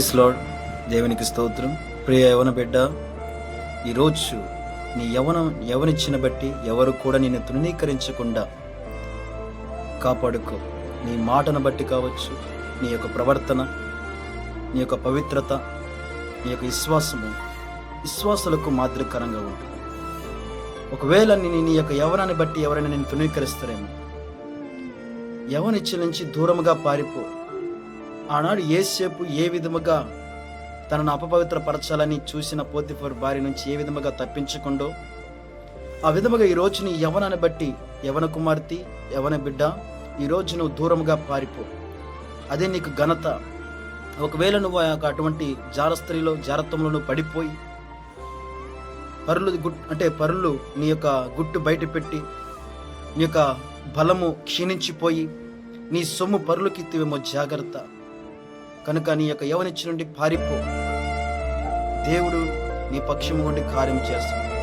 Lord దేవునికి స్తోత్రం. ప్రియ యవన బిడ్డ ఈరోజు నీ యవనం యవనిచ్చిన బట్టి ఎవరు కూడా నిన్ను తృణీకరించకుండా కాపాడుకో. నీ మాటను బట్టి కావచ్చు నీ యొక్క ప్రవర్తన నీ యొక్క పవిత్రత నీ యొక్క విశ్వాసము విశ్వాసులకు మాదిరికరంగా ఉంటుంది ఒకవేళ నీ నీ యొక్క యవనాన్ని బట్టి ఎవరైనా నేను తృణీకరిస్తారేమో. యవనిచ్చి నుంచి దూరముగా పారిపో. ఆనాడు ఏసేపు ఏ విధముగా తనను అపవిత్రపరచాలని చూసిన పోతిఫర్ భార్య నుంచి ఏ విధముగా తప్పించకుండో ఆ విధముగా ఈ రోజు నీ యవనాన్ని బట్టి యవన కుమార్తె యవన బిడ్డ ఈ రోజు నువ్వు దూరముగా పారిపో. అదే నీకు ఘనత. ఒకవేళ నువ్వు ఆ యొక్క అటువంటి జార స్త్రీలో జారత్వంలో పడిపోయి పరులు గుట్ అంటే పరులు నీ యొక్క గుట్టు బయట పెట్టి నీ యొక్క బలము క్షీణించిపోయి నీ సొమ్ము పరులకిత్తివేమో జాగ్రత్త. కనుక నీ యొక్క యవనిచ్చి నుండి పారిపో. దేవుడు నీ పక్షము నుండి కార్యం చేస్తాడు.